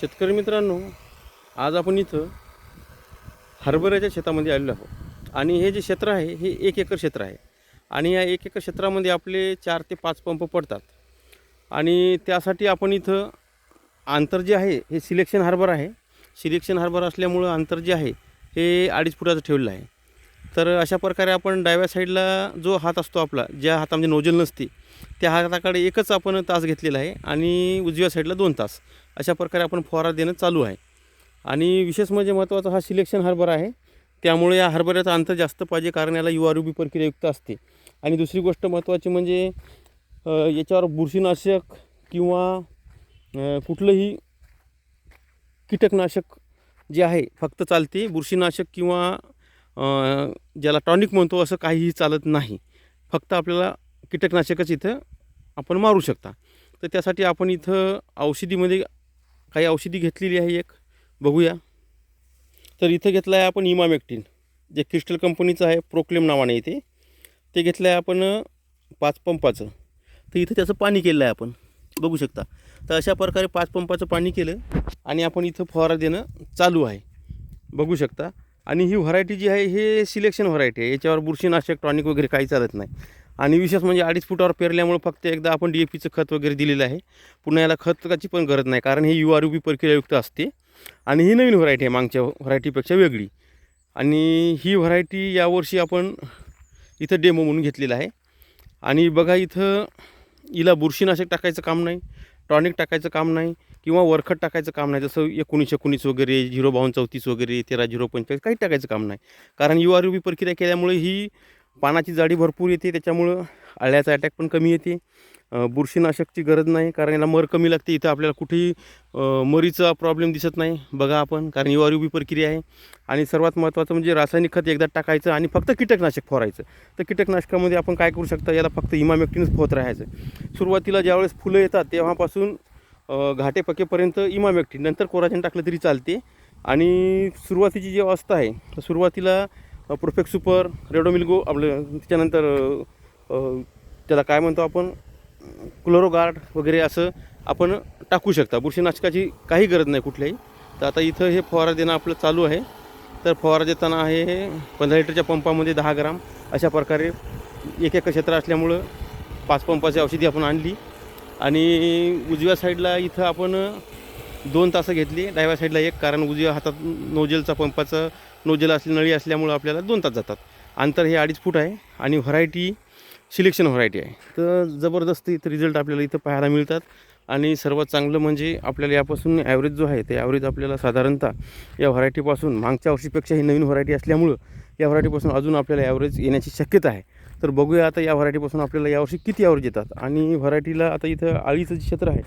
शेतकरी मित्रांनो आज आपण इथं हरभऱ्याच्या शेतामध्ये आलेलो आहोत. आणि हे जे क्षेत्र आहे हे एक एकर क्षेत्र आहे. आणि या एक एकर क्षेत्रामध्ये आपले चार ते पाच पंप पडतात. आणि त्यासाठी आपण इथं आंतर जे आहे हे सिलेक्शन हार्बर आहे. सिलेक्शन हार्बर असल्यामुळं अंतर जे आहे हे अडीच फुटाचं ठेवलेलं आहे. तर अशा प्रकारे आपण डाव्या साईडला जो हात असतो आपला ज्या हातामध्ये नोजल नसते त्या हाताकडे एकच आपण तास घेतलेला आहे आणि उजव्या साईडला दोन तास. अशा प्रकारे आपण फवारा देणं चालू आहे. आणि विशेष म्हणजे महत्त्वाचा हा सिलेक्शन हरभरा आहे. त्यामुळे या हरभऱ्याचं अंतर जास्त पाहिजे कारण याला यू आर बी प्रक्रियायुक्त असते. आणि दुसरी गोष्ट महत्त्वाची म्हणजे याच्यावर बुरशीनाशक किंवा कुठलंही कीटकनाशक जे आहे फक्त चालते बुरशीनाशक किंवा ज्याला टॉनिक म्हणतो असं काहीही चालत नाही. फक्त आपल्याला कीटकनाशकच इथं आपण मारू शकता. तर त्यासाठी आपण इथं औषधीमध्ये काही औषधी घेतलेली आहे एक. बघूया. तर इथं घेतलं आहे आपण इमामेक्टिन जे क्रिस्टल कंपनीचं आहे प्रोक्लेम नावाने इथे ते. घेतलं आहे आपण पाच पंपाचं. तर इथं त्याचं पाणी केलं आहे आपण. बघू शकता. तर अशा प्रकारे पाच पंपाचं पाणी केलं आणि आपण इथं फवारा देणं चालू आहे. बघू शकता. आणि ही व्हरायटी जी आहे हे सिलेक्शन व्हरायटी आहे. याच्यावर बुरशीनाशक टॉनिक वगैरे काही चालत नाही. आणि विशेष म्हणजे अडीच फुटावर पेरल्यामुळं फक्त एकदा आपण डी ए पीचं खत वगैरे दिलेलं आहे. पुन्हा याला खताची पण गरज नाही कारण हे यू आर यू पी प्रक्रियायुक्त असते. आणि ही नवीन व्हरायटी आहे मागच्या व्हरायटीपेक्षा वेगळी. आणि ही व्हरायटी यावर्षी आपण इथं डेमो म्हणून घेतलेला आहे. आणि बघा इथं हिला बुरशीनाशक टाकायचं काम नाही टॉनिक टाकायचं काम नाही. किंवा वरखट टाकायचं काम नाही. जसं एकोणीस एकोणीस वगैरे झिरो बावन्न चौतीस वगैरे तेरा झिरो पंचेचाळीस काही टाकायचं काम नाही. कारण यू आर यू बी प्रक्रिया केल्यामुळे ही पानाची जाडी भरपूर येते. त्याच्यामुळं आळ्याचा अटॅक पण कमी येते. बुरशीनाशकची गरज नाही. कारण याला मर कमी लागते. इथं आपल्याला कुठेही मरीचा प्रॉब्लेम दिसत नाही. बघा आपण. कारण यू आर यू बी प्रक्रिया आहे. आणि सर्वात महत्त्वाचं म्हणजे रासायनिक खत एकदा टाकायचं आणि फक्त कीटकनाशक फवारायचं. तर कीटकनाशकामध्ये आपण काय करू शकता? याला फक्त इमामेक्टिनच फवत राहायचं. सुरुवातीला ज्यावेळेस फुलं येतात तेव्हापासून घाटे पकेपर्यंत एकटी. नंतर कोराजन टाकलं तरी चालते. आणि सुरुवातीची जी अवस्था आहे तर सुरुवातीला परफेक्ट सुपर रेडोमिल्गो आपलं त्याच्यानंतर त्याला काय म्हणतो आपण क्लोरोगार्ड वगैरे असं आपण टाकू शकता. बुरशीनाशकाची काही गरज नाही कुठल्याही. तर आता इथं हे फवारा देणं आपलं चालू आहे. तर फवारा देताना आहे हे पंधरा लिटरच्या पंपामध्ये दहा ग्राम. अशा प्रकारे एक एकर क्षेत्र असल्यामुळं पाच पंपाची औषधी आपण आणली. आणि उजव्या साईडला इथं आपण दोन तासं घेतली. डाव्या साईडला एक कारण उजव्या हातात नोजेलचा पंपाचं नोजेल असली नळी असल्यामुळं आपल्याला दोन तास जातात. अंतर हे अडीच फूट आहे आणि व्हरायटी सिलेक्शन व्हरायटी आहे. तर जबरदस्त इथं रिझल्ट आपल्याला इथं पाहायला मिळतात. आणि सर्वात चांगलं म्हणजे आपल्याला यापासून ॲव्हरेज जो आहे ते ॲव्हरेज आपल्याला साधारणतः या व्हरायटीपासून मागच्या वर्षीपेक्षा ही नवीन व्हरायटी असल्यामुळं या व्हरायटीपासून अजून आपल्याला ॲव्हरेज येण्याची शक्यता आहे. तर बघूया आता या व्हरायटीपासून आपल्याला यावर्षी किती ॲव्हरेज येतात. आणि व्हरायटीला आता इथं आळीचं जे क्षेत्र आहे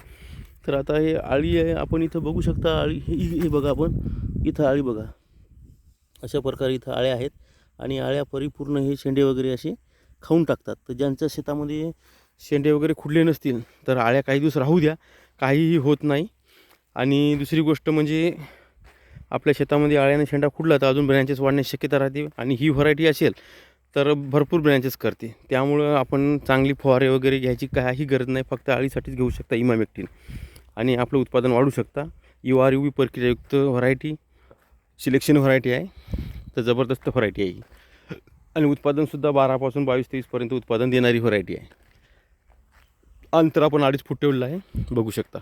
तर आता हे आळी आहे आपण इथं बघू शकता आळी. हे बघा आपण. इथं आळी बघा. अशा प्रकारे इथं आळ्या आहेत. आणि आळ्या परिपूर्ण हे शेंडे वगैरे असे खाऊन टाकतात. तर ज्यांच्या शेतामध्ये शेंडे वगैरे खुडले नसतील तर आळ्या काही दिवस राहू द्या. काहीही होत नाही. आणि दुसरी गोष्ट म्हणजे आपल्या शेतामध्ये आळ्याने शेंडा खुडला तर अजून ब्रँचेस वाढण्याची शक्यता राहते. आणि ही व्हरायटी असेल तर भरपूर ब्रँचेस करते. त्यामुळं आपण चांगली फवारे वगैरे घ्यायची काही गरज नाही. फक्त आळीसाठीच घेऊ शकता इमामेक्टिन आणि आपलं उत्पादन वाढू शकता. यू आर यू बी प्रक्रियायुक्त व्हरायटी सिलेक्शन व्हरायटी आहे. तर जबरदस्त व्हरायटी आहे आणि उत्पादनसुद्धा बारापासून बावीस तेवीसपर्यंत उत्पादन देणारी व्हरायटी आहे. अंतर आपण अडीच फूट ठेवलं आहे. बघू शकता.